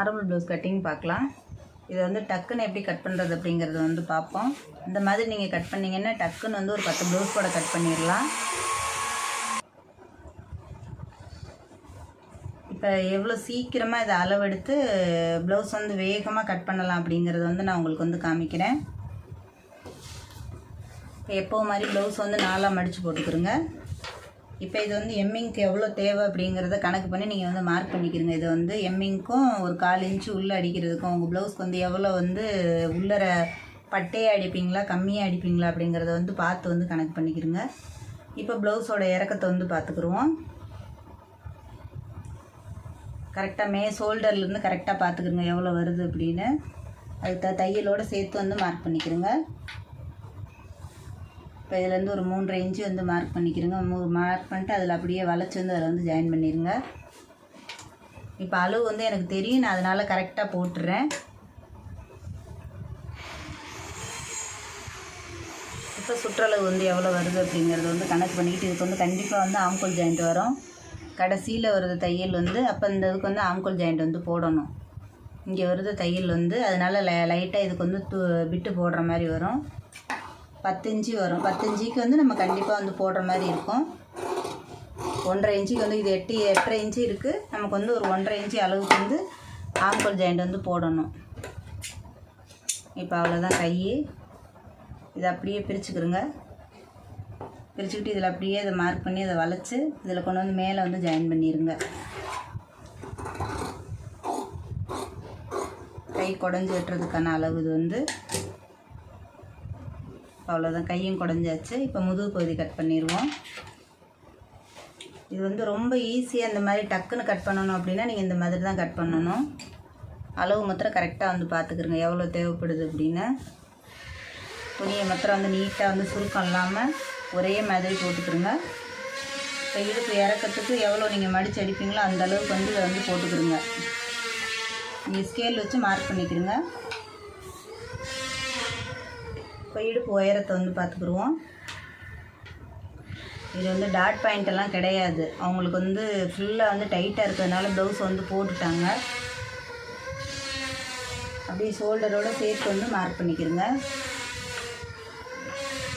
Normal blouse cutting பார்க்கலாம். இதை வந்து டக்குன்னு எப்படி கட் பண்ணுறது அப்படிங்கிறத வந்து பார்ப்போம். இந்த மாதிரி நீங்கள் கட் பண்ணிங்கன்னா டக்குன்னு வந்து ஒரு பத்து ப்ளவுஸ் கூட கட் பண்ணிடலாம் இப்போ எவ்வளோ சீக்கிரமாக இதை அளவெடுத்து ப்ளவுஸ் வந்து வேகமாக கட் பண்ணலாம் அப்படிங்கிறத வந்து நான் உங்களுக்கு வந்து காமிக்கிறேன். இப்போ எப்போ மாதிரி ப்ளவுஸ் வந்து நாலாக மடித்து போட்டுக்கிறோங்க இப்போ இது வந்து எம்மிங்க்கு எவ்வளோ தேவை அப்படிங்கிறத கணக்கு பண்ணி நீங்கள் வந்து மார்க் பண்ணிக்கிறீங்க. இது வந்து எம்மிங்க்கும் ஒரு கால் இன்ச்சு உள்ளே அடிக்கிறதுக்கும் உங்கள் ப்ளவுஸ்க்கு வந்து எவ்வளோ வந்து உள்ளர பட்டையாக அடிப்பீங்களா கம்மியாக அடிப்பீங்களா அப்படிங்கிறத வந்து பார்த்து வந்து கணக்கு பண்ணிக்கிறோங்க. இப்போ ப்ளவுஸோட இறக்கத்தை வந்து பார்த்துக்குருவோம். கரெக்டாக மே ஷோல்டர்லேருந்து கரெக்டாக பார்த்துக்குருங்க எவ்வளோ வருது அப்படின்னு. அதுக்கு த- தையலோடு சேர்த்து வந்து மார்க் பண்ணிக்கிறோங்க. இப்போ இதுலேருந்து ஒரு மூன்றரை இன்ச்சு வந்து மார்க் பண்ணிக்கிறோங்க. மூ மார்க் பண்ணிட்டு அதில் அப்படியே வளைச்சி வந்து அதில் வந்து ஜாயின் பண்ணிடுங்க இப்போ அளவு வந்து எனக்கு தெரியும். நான் அதனால் கரெக்டாக போட்டுறேன். இப்போ சுற்றளவு வந்து எவ்வளோ வருது அப்படிங்கிறத வந்து கணக்கு பண்ணிக்கிட்டு இதுக்கு வந்து கண்டிப்பாக வந்து ஆம்கோல் ஜாயிண்ட் வரும். கடைசியில் வருது தையல் வந்து அப்போ இந்த இதுக்கு வந்து ஆம்கோல் ஜாயிண்ட் வந்து போடணும். இங்கே வருது தையல் வந்து அதனால் லை லைட்டாக இதுக்கு வந்து து விட்டு போடுற மாதிரி வரும். பத்து இன்ச்சு வரும். பத்து இன்ச்சுக்கு வந்து நம்ம கண்டிப்பாக வந்து போடுற மாதிரி இருக்கும். ஒன்றரை இன்ச்சுக்கு வந்து இது எட்டு எட்டரை இன்ச்சு இருக்குது நமக்கு வந்து ஒரு ஒன்றரை இன்ச்சு அளவுக்கு வந்து ஆம்கோல் ஜாயிண்ட் வந்து போடணும். இப்போ அவ்வளோதான் கை. இதை அப்படியே பிரிச்சுக்கிறோங்க பிரிச்சுக்கிட்டு இதில் அப்படியே இதை மார்க் பண்ணி அதை வளைச்சி இதில் கொண்டு வந்து மேலே வந்து ஜாயின் பண்ணிடுங்க கை குடஞ்சி வெட்டுறதுக்கான அளவு இது வந்து அவ்வளோதான் கையும் குடஞ்சாச்சு. இப்போ முதுகு பகுதி கட் பண்ணிடுவோம் இது வந்து ரொம்ப ஈஸியாக இந்த மாதிரி டக்குன்னு கட் பண்ணணும் அப்படின்னா நீங்கள் இந்த மாதிரி தான் கட் பண்ணணும். அளவு மாத்திரம் கரெக்டாக வந்து பார்த்துக்கிறங்க எவ்வளோ தேவைப்படுது அப்படின்னு. துணியை மாத்திரம் வந்து நீட்டாக வந்து சுருக்கம் இல்லாமல் ஒரே மாதிரி போட்டுக்கிறோங்க இப்போ இடுப்பு இறக்கிறதுக்கு எவ்வளோ நீங்கள் மடிச்சு அடிப்பீங்களோ அந்த அளவுக்கு வந்து இதை வந்து போட்டுக்கிறோங்க நீங்கள் ஸ்கேல் வச்சு மார்க் பண்ணிக்கிறோங்க இப்போ இடுப்பு உயரத்தை வந்து பார்த்துக்குருவோம். இது வந்து டாட் பாயிண்ட் எல்லாம் கிடையாது. அவங்களுக்கு வந்து ஃபுல்லாக வந்து டைட்டாக இருக்கிறதுனால ப்ளவுஸ் வந்து போட்டுட்டாங்க. அப்படியே ஷோல்டரோடு சேர்த்து வந்து மார்க் பண்ணிக்கிறோங்க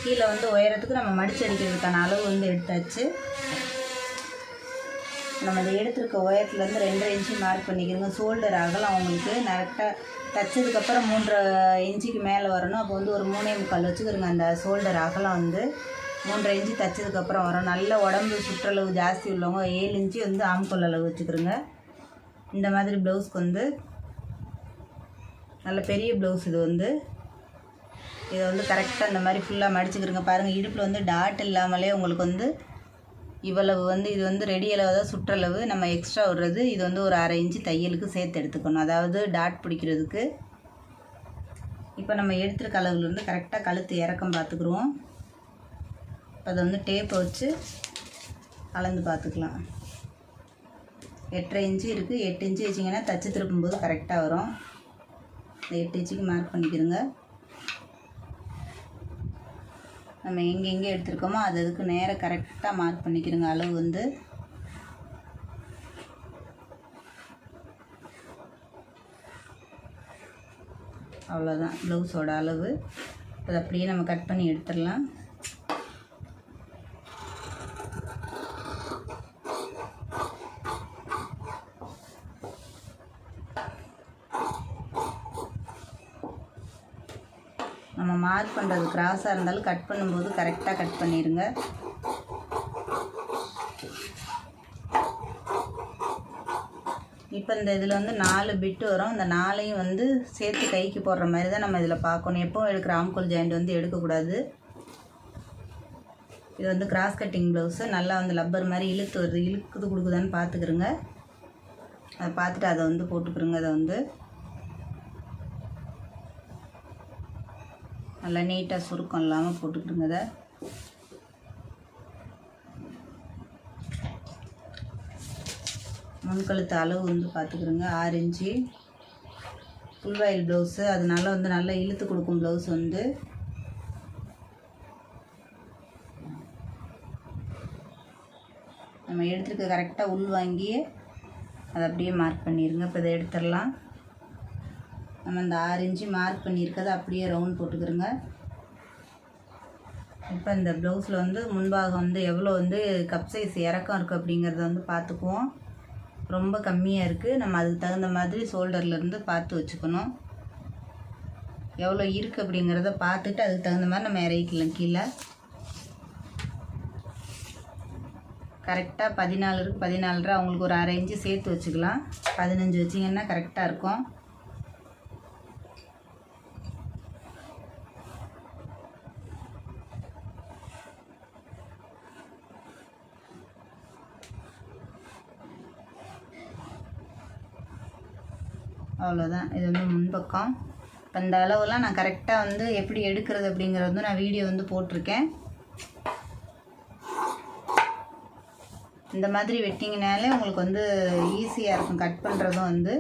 கீழே வந்து உயரத்துக்கு நம்ம மடிச்சு அடிக்கிறதுக்கான அளவு வந்து எடுத்தாச்சு. நம்ம இதை எடுத்திருக்க உயரத்துலேருந்து ரெண்டரை இன்ச்சு மார்க் பண்ணிக்கிறோங்க. ஷோல்டர் அகலம் அவங்களுக்கு கரெக்டாக தைச்சதுக்கப்புறம் மூன்றரை இன்ச்சுக்கு மேலே வரணும். அப்போ வந்து ஒரு மூணே முக்கால் வச்சுக்கிறோங்க. அந்த ஷோல்டர் அகலம் வந்து. மூன்றரை இன்ச்சு தைச்சதுக்கப்புறம் வரும். நல்ல உடம்பு சுற்றளவு ஜாஸ்தி உள்ளவங்க ஏழு இன்ச்சு வந்து ஆம்கொள் அளவு வச்சுக்கிறோங்க. இந்த மாதிரி ப்ளவுஸ்க்கு வந்து நல்ல பெரிய ப்ளவுஸ் இது வந்து. இதை வந்து கரெக்டாக இந்த மாதிரி ஃபுல்லாக மடிச்சுக்கிறோங்க. பாருங்கள் இடுப்பில் வந்து டாட் இல்லாமலே உங்களுக்கு வந்து இவ்வளவு வந்து இது வந்து ரெடி அளவு தான் சுற்றளவு நம்ம எக்ஸ்ட்ரா விடுறது இது வந்து ஒரு அரை இன்ச்சு தையலுக்கு சேர்த்து எடுத்துக்கணும். அதாவது டாட் பிடிக்கிறதுக்கு. இப்போ நம்ம எடுத்துருக்க அளவுலேருந்து கரெக்டாக கழுத்து இறக்கம் பார்த்துக்குருவோம். அதை வந்து டேப்பை வச்சு அளந்து பார்த்துக்கலாம். எட்டரை இன்ச்சு இருக்குது எட்டு இன்ச்சு வச்சிங்கன்னா தச்சு திருப்பும்போது கரெக்டாக வரும். இந்த எட்டு இன்ச்சுக்கு மார்க் பண்ணிக்கிறோங்க. நம்ம எங்கெங்கே எடுத்துருக்கோமோ அது அதுக்கு நேராக கரெக்டாக மார்க் பண்ணிக்கிறோங்க அளவு வந்து. அவ்வளோதான் ப்ளவுஸோட அளவு. அதை அப்படியே நம்ம கட் பண்ணி எடுத்துடலாம் நம்ம மார்க் பண்ணுறது கிராஸாக இருந்தாலும் கட் பண்ணும்போது கரெக்டாக கட் பண்ணிடுங்க இப்போ இந்த இதில் வந்து நாலு பிட்டு வரும். இந்த நாலையும் வந்து சேர்த்து கைக்கு போடுற மாதிரி தான் நம்ம இதில் பார்க்கணும். எப்போவும் எடுக்கிற ஆம்கோல் ஜாயிண்ட் வந்து எடுக்கக்கூடாது. இது வந்து கிராஸ் கட்டிங் ப்ளவுஸு நல்லா வந்து லப்பர் மாதிரி இழுத்து வருது. இழுக்குது கொடுக்குதான்னு பார்த்துக்கிறோங்க அதை பார்த்துட்டு அதை வந்து போட்டுக்கிறோங்க அதை வந்து நல்லா நீட்டாக சுருக்கம் இல்லாமல் போட்டுக்கிட்டுங்க அதை முன்கழுத்து அளவு வந்து பார்த்துக்கிறோங்க ஆறு இன்ச்சு. ஃபுல்வாயில் ப்ளவுஸு அதனால வந்து நல்லா இழுத்து கொடுக்கும் ப்ளவுஸ் வந்து. நம்ம எடுத்துருக்க கரெக்டாக உள் வாங்கி அதை அப்படியே மார்க் பண்ணிடுங்க இப்போ இதை எடுத்துடலாம். நம்ம இந்த ஆறு இன்ச்சு மார்க் பண்ணியிருக்கிறது அப்படியே ரவுண்ட் போட்டுக்கிறோங்க. இப்போ இந்த ப்ளவுஸில் வந்து முன்பாகம் வந்து எவ்வளோ வந்து கப் சைஸ் இறக்கம் இருக்குது அப்படிங்கிறத வந்து பார்த்துக்குவோம். ரொம்ப கம்மியாக இருக்குது நம்ம அதுக்கு தகுந்த மாதிரி ஷோல்டர்லேருந்து பார்த்து வச்சுக்கணும். எவ்வளோ இருக்குது அப்படிங்கிறத பார்த்துட்டு அதுக்கு தகுந்த மாதிரி நம்ம இறக்கிக்கலாம் கீழே. கரெக்டாக பதினாலு இருக்குது பதினாலரை அவங்களுக்கு ஒரு அரை இன்ச்சு சேர்த்து வச்சுக்கலாம். பதினஞ்சு வச்சிங்கன்னா கரெக்டாக இருக்கும். அவ்வளோதான் இது வந்து முன்பக்கம் இப்போ இந்த அளவுலாம் நான் கரெக்டாக வந்து எப்படி எடுக்கிறது அப்படிங்கிறது வந்து நான் வீடியோ வந்து போட்டிருக்கேன். இந்த மாதிரி வெட்டிங்கனாலே உங்களுக்கு வந்து ஈஸியாக இருக்கும். கட் பண்ணுறதும் வந்து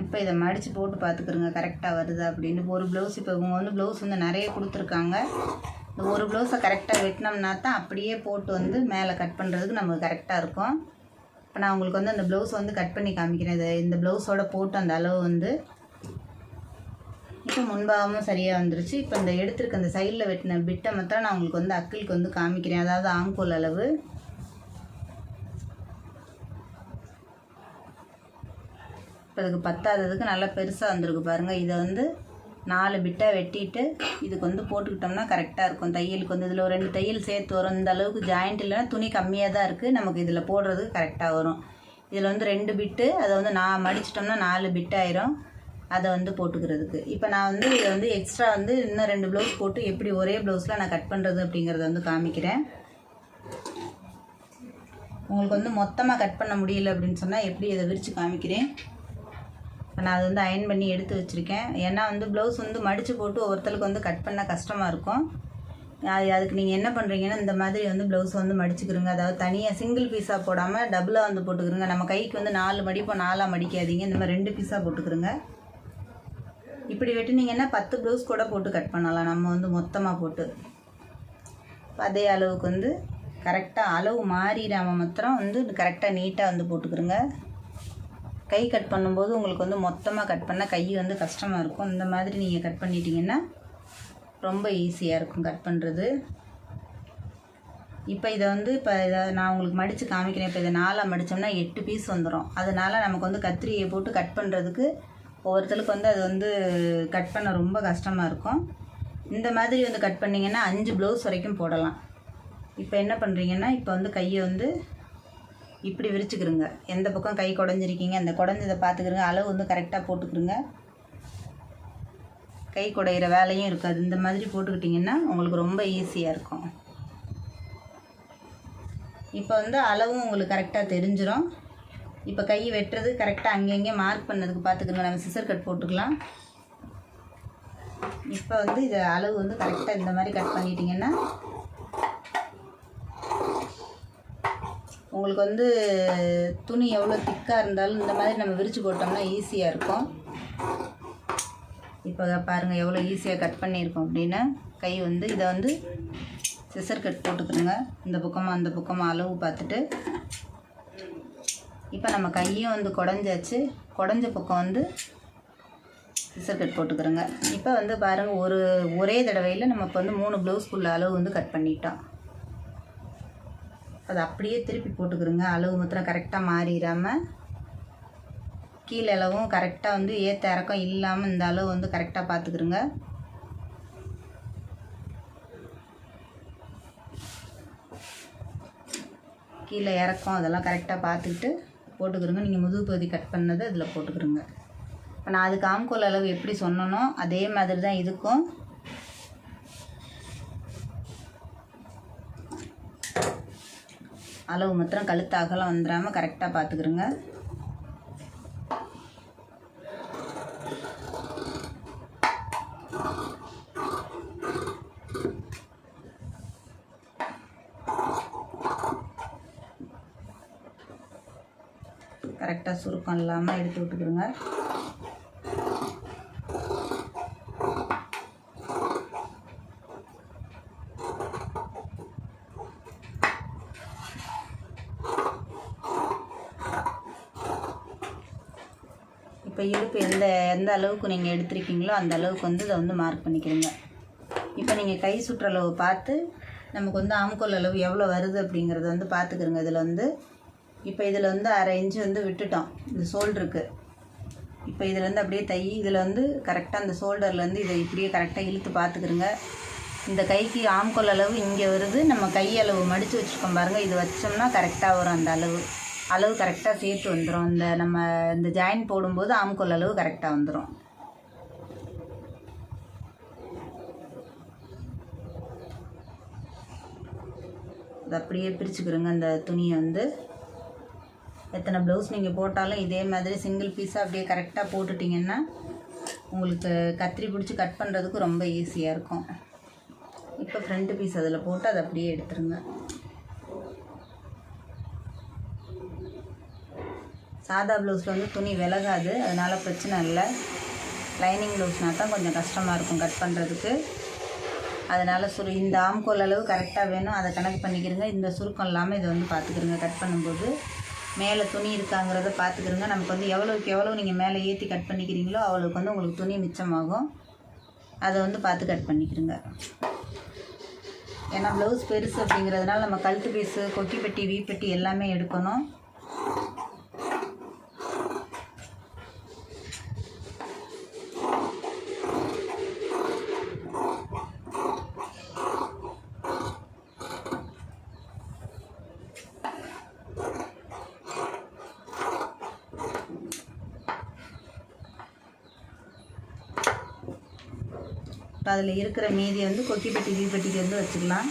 இப்போ இதை மடித்து போட்டு பார்த்துக்குறோங்க கரெக்டாக வருது அப்படின்னு. ஒரு ப்ளவுஸ் இப்போ இவங்க வந்து ப்ளவுஸ் வந்து நிறைய கொடுத்துருக்காங்க. இந்த ஒரு ப்ளவுஸை கரெக்டாக வெட்டினோம்னா தான் அப்படியே போட்டு வந்து மேலே கட் பண்ணுறதுக்கு நமக்கு கரெக்டாக இருக்கும். இப்போ நான் உங்களுக்கு வந்து அந்த ப்ளவுஸ் வந்து கட் பண்ணி காமிக்கிறேன். இது இந்த ப்ளவுஸோட போட்டு அந்த அளவு வந்து இப்போ முன்பாகவும் சரியாக வந்துருச்சு. இப்போ இந்த எடுத்துருக்க அந்த சைடில் வெட்டின பிட்டை மாத்திரம் நான் உங்களுக்கு வந்து அக்கிளுக்கு வந்து காமிக்கிறேன். அதாவது ஆங்கோல் அளவு. இப்போ இதுக்கு பத்தாததுக்கு நல்லா பெருசாக வந்திருக்கு பாருங்கள் இதை வந்து நாலு பிட்டாக வெட்டிட்டு இதுக்கு வந்து போட்டுக்கிட்டோம்னா கரெக்டாக இருக்கும். தையலுக்கு வந்து இதில் ஒரு ரெண்டு தையல் சேர்த்து வரும். இந்த அளவுக்கு ஜாயிண்ட் இல்லைன்னா துணி கம்மியாக தான் இருக்குது நமக்கு இதில் போடுறதுக்கு கரெக்டாக வரும். இதில் வந்து ரெண்டு பிட்டு அதை வந்து நான் மடிச்சிட்டோம்னா நாலு பிட் ஆயிரும். அதை வந்து போட்டுக்கிறதுக்கு. இப்போ நான் வந்து இதை வந்து எக்ஸ்ட்ரா வந்து இன்னும் ரெண்டு ப்ளவுஸ் போட்டு எப்படி ஒரே ப்ளவுஸில் நான் கட் பண்ணுறது அப்படிங்கிறத வந்து காமிக்கிறேன். உங்களுக்கு வந்து மொத்தமாக கட் பண்ண முடியல அப்படின்னு சொன்னால் எப்படி இதை விரித்து காமிக்கிறேன். நான் அதை வந்து அயன் பண்ணி எடுத்து வச்சுருக்கேன். ஏன்னா வந்து ப்ளவுஸ் வந்து மடித்து போட்டு ஒவ்வொருத்தருக்கு வந்து கட் பண்ண கஷ்டமாக இருக்கும். அது அதுக்கு நீங்கள் என்ன பண்ணுறீங்கன்னா இந்த மாதிரி வந்து ப்ளவுஸ் வந்து மடிச்சுக்கிறோங்க அதாவது தனியாக சிங்கிள் பீஸாக போடாமல் டபுளாக வந்து போட்டுக்கிறோங்க நம்ம கைக்கு வந்து நாலு மடிப்போம் நாலாக மடிக்காதீங்க. இந்த மாதிரி ரெண்டு பீஸாக போட்டுக்கிறோங்க இப்படி வெட்டினீங்கன்னா பத்து ப்ளவுஸ் கூட போட்டு கட் பண்ணலாம். நம்ம வந்து மொத்தமாக போட்டு. அதே அளவுக்கு வந்து கரெக்டாக அளவு மாறிடாமல் மாத்திரம் வந்து கரெக்டாக நீட்டாக வந்து போட்டுக்கிறோங்க கை கட் பண்ணும்போது உங்களுக்கு வந்து மொத்தமாக கட் பண்ணால் கை வந்து கஷ்டமாக இருக்கும். இந்த மாதிரி நீங்கள் கட் பண்ணிட்டீங்கன்னா ரொம்ப ஈஸியாக இருக்கும் கட் பண்ணுறது இப்போ இதை வந்து இப்போ இதை நான் உங்களுக்கு மடித்து காமிக்கிறேன். இப்போ இதை நாலாக மடித்தோம்னா எட்டு பீஸ் வந்துடும் அதனால் நமக்கு வந்து கத்திரியை போட்டு கட் பண்ணுறதுக்கு ஒவ்வொருத்தருக்கு வந்து அது வந்து கட் பண்ண ரொம்ப கஷ்டமாக இருக்கும். இந்த மாதிரி வந்து கட் பண்ணிங்கன்னா அஞ்சு ப்ளவுஸ் வரைக்கும் போடலாம். இப்போ என்ன பண்ணுறீங்கன்னா இப்போ வந்து கையை வந்து இப்படி விரிச்சுக்கிறோங்க எந்த பக்கம் கை குடஞ்சிருக்கீங்க அந்த குடஞ்சதை பார்த்துக்கிறோங்க அளவு வந்து கரெக்டாக போட்டுக்கிறோங்க கை குடையிற வேலையும் இருக்காது. இந்த மாதிரி போட்டுக்கிட்டிங்கன்னா உங்களுக்கு ரொம்ப ஈஸியாக இருக்கும். இப்போ வந்து அளவும் உங்களுக்கு கரெக்டாக தெரிஞ்சிடும் இப்போ கை வெட்டுறது கரெக்டாக அங்கங்கே மார்க் பண்ணதுக்கு பார்த்துக்கோங்க நம்ம சிசர் கட் போட்டுக்கலாம். இப்போ வந்து இது அளவு வந்து கரெக்டாக இந்த மாதிரி கட் பண்ணிட்டீங்கன்னா உங்களுக்கு வந்து துணி எவ்வளோ திக்காக இருந்தாலும் இந்த மாதிரி நம்ம விரித்து போட்டோம்னா ஈஸியாக இருக்கும். இப்போ பாருங்கள் எவ்வளோ ஈஸியாக கட் பண்ணியிருக்கோம் அப்படின்னு. கை வந்து இதை வந்து சிசர் கட் போட்டுக்கிறோங்க இந்த பக்கமாக அந்த பக்கமாக அளவு பார்த்துட்டு. இப்போ நம்ம கையும் வந்து குடஞ்சாச்சு. குடஞ்ச பக்கம் வந்து சிசர் கட் போட்டுக்கிறோங்க. இப்போ வந்து பாருங்கள் ஒரு ஒரே தடவையில் நம்ம இப்போ வந்து மூணு ப்ளவுஸ்க்குள்ள அளவு வந்து கட் பண்ணிட்டோம். அது அப்படியே திருப்பி போட்டுக்கிறோங்க அளவு மாத்திரம் கரெக்டாக மாறிடாமல் கீழே அளவும் கரெக்டாக வந்து ஏற்ற இறக்கம் இல்லாமல் இந்த அளவு வந்து கரெக்டாக பார்த்துக்கிறோங்க கீழே இறக்கம் அதெல்லாம் கரெக்டாக பார்த்துக்கிட்டு போட்டுக்கிறோங்க நீங்கள் முதுகு பகுதி கட் பண்ணதை இதில் போட்டுக்கிறோங்க இப்போ நான் அதுக்கு ஆம்கோல் அளவு எப்படி சொன்னனோ அதே மாதிரி தான் இதுக்கும் அளவு மாத்திரம் கழுத்து அகலம் வந்துடாமல் கரெக்டாக பார்த்துக்கிறோங்க கரெக்டாக சுருக்கம் இல்லாமல் எடுத்து விட்டுக்கிறோங்க இப்போ எந்த எந்த அளவுக்கு நீங்கள் எடுத்திருக்கீங்களோ அந்த அளவுக்கு வந்து இதை வந்து மார்க் பண்ணிக்கிறீங்க. இப்போ நீங்கள் கை சுற்றளவு பார்த்து நமக்கு வந்து ஆம்கோல் அளவு எவ்வளோ வருது அப்படிங்கிறத வந்து பார்த்துக்கிறோங்க. இதில் வந்து இப்போ இதில் வந்து அரை இன்ச்சு வந்து விட்டுட்டோம். இந்த ஷோல்டருக்கு இப்போ இதில் வந்து அப்படியே தை இதில் வந்து கரெக்டாக அந்த ஷோல்டர்லேருந்து இதை இப்படியே கரெக்டாக இழுத்து பார்த்துக்கிறோங்க. இந்த கைக்கு ஆம்கோல் அளவு இங்கே வருது. நம்ம கை அளவு மடித்து வச்சுருக்கோம் பாருங்கள் இது வச்சோம்னா கரெக்டாக வரும் அந்த அளவு. அளவு கரெக்டாக சேர்த்து வந்துடும் இந்த நம்ம இந்த ஜாயின் போடும்போது ஆம்கோல் அளவு கரெக்டாக வந்துடும் இது அப்படியே பிரிச்சுக்கிறோங்க அந்த துணியை வந்து எத்தனை ப்ளவுஸ் நீங்கள் போட்டாலும் இதே மாதிரி சிங்கிள் பீஸாக அப்படியே கரெக்டாக போட்டுட்டிங்கன்னா உங்களுக்கு கத்திரி பிடிச்சி கட் பண்ணுறதுக்கு ரொம்ப ஈஸியாக இருக்கும். இப்போ ஃப்ரண்ட்டு பீஸ் அதில் போட்டு அதை அப்படியே எடுத்துருங்க. சாதா ப்ளவுஸில் வந்து துணி விலகாது. அதனால் பிரச்சனை இல்லை. லைனிங் ப்ளவுஸ்னால் தான் கொஞ்சம் கஷ்டமாக இருக்கும் கட் பண்ணுறதுக்கு அதனால் சுரு இந்த ஆம்கோல் அளவு கரெக்டாக வேணும். அதை கணக்கு பண்ணிக்கிறங்க இந்த சுருக்கம் இல்லாமல் இதை வந்து பார்த்துக்கிறங்க கட் பண்ணும்போது. மேலே துணி இருக்காங்கிறத பார்த்துக்கிறங்க நமக்கு வந்து எவ்வளோக்கு எவ்வளோ நீங்கள் மேலே ஏற்றி கட் பண்ணிக்கிறீங்களோ அவ்வளோக்கு வந்து உங்களுக்கு துணி மிச்சமாகும். அதை வந்து பார்த்து கட் பண்ணிக்கிறங்க ஏன்னா ப்ளவுஸ் பெருசு அப்படிங்கிறதுனால நம்ம கழுத்து பீஸு கொக்கி பெட்டி வீப்பெட்டி எல்லாமே எடுக்கணும். அதில் இருக்கிற மீதியை வந்து கொக்கி பெட்டி கீழ்பெட்டிக்கு வந்து வச்சுக்கலாம்.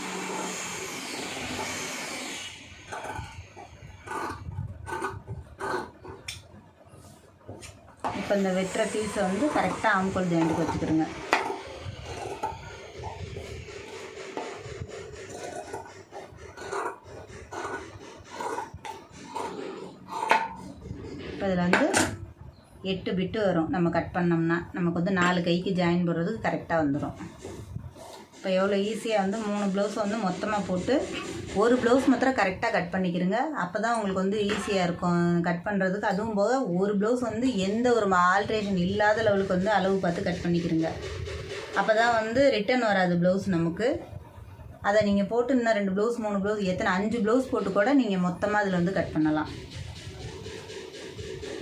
இப்போ இந்த வெட்டுற பீஸை வந்து கரெக்டாக ஆம்கோல் ஜாயிண்ட்டுக்கு வச்சுக்கிறோங்க இப்போ இதில் வந்து எட்டு பிட்டு வரும். நம்ம கட் பண்ணோம்னா நமக்கு வந்து நாலு கைக்கு ஜாயின் போடுறதுக்கு கரெக்டாக வந்துடும் இப்போ எவ்வளோ ஈஸியாக வந்து மூணு ப்ளவுஸ் வந்து மொத்தமாக போட்டு ஒரு ப்ளவுஸ் மாத்திரம் கரெக்டாக கட் பண்ணிக்கிறங்க அப்போ தான் உங்களுக்கு வந்து ஈஸியாக இருக்கும். கட் பண்ணுறதுக்கு அதுவும் போக ஒரு ப்ளவுஸ் வந்து எந்த ஒரு ஆல்ட்ரேஷன் இல்லாத லெவலுக்கு வந்து அளவு பார்த்து கட் பண்ணிக்கிறங்க அப்போ தான் வந்து ரிட்டன் வராது ப்ளவுஸ் நமக்கு. அதை நீங்கள் போட்டு இன்னும் ரெண்டு ப்ளவுஸ் மூணு ப்ளவுஸ் எத்தனை அஞ்சு ப்ளவுஸ் போட்டு கூட நீங்கள் மொத்தமாக அதில் வந்து கட் பண்ணலாம்.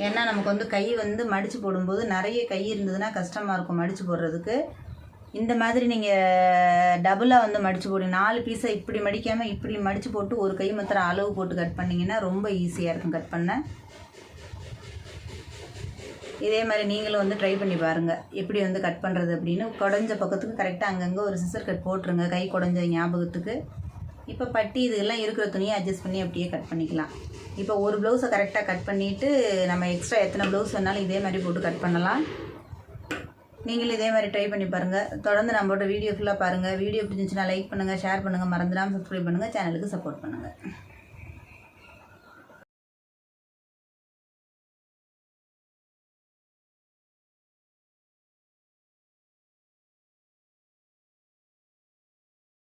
ஏன்னா நமக்கு வந்து கை வந்து மடித்து போடும்போது நிறைய கை இருந்ததுன்னா கஷ்டமாக இருக்கும் மடித்து போடுறதுக்கு. இந்த மாதிரி நீங்கள் டபுளாக வந்து மடித்து போடுங்க நாலு பீஸை இப்படி மடிக்காமல் இப்படி மடித்து போட்டு ஒரு கை மாத்திரம் அளவு போட்டு கட் பண்ணிங்கன்னா ரொம்ப ஈஸியாக இருக்கும் கட் பண்ண. இதே மாதிரி நீங்களும் வந்து ட்ரை பண்ணி பாருங்கள் எப்படி வந்து கட் பண்ணுறது அப்படின்னு. குடஞ்ச பக்கத்துக்கு கரெக்டாக அங்கங்கே ஒரு சிசர் கட் போட்டுருங்க. கை குடஞ்ச ஞாபகத்துக்கு. இப்போ பட்டி இதெல்லாம் இருக்கிற துணியை அட்ஜஸ்ட் பண்ணி அப்படியே கட் பண்ணிக்கலாம். இப்போ ஒரு ப்ளவுஸை கரெக்டாக கட் பண்ணிவிட்டு நம்ம எக்ஸ்ட்ரா எத்தனை ப்ளவுஸ் வேணாலும் இதே மாதிரி போட்டு கட் பண்ணலாம். நீங்களும் இதே மாதிரி ட்ரை பண்ணி பாருங்கள் தொடர்ந்து நம்மளோட வீடியோ ஃபுல்லாக பாருங்கள் வீடியோ பிடிச்சிருந்துச்சுன்னா லைக் பண்ணுங்கள் ஷேர் பண்ணுங்கள் மறந்துடாமல் சப்ஸ்கிரைப் பண்ணுங்கள் சேனலுக்கு சப்போர்ட் பண்ணுங்கள்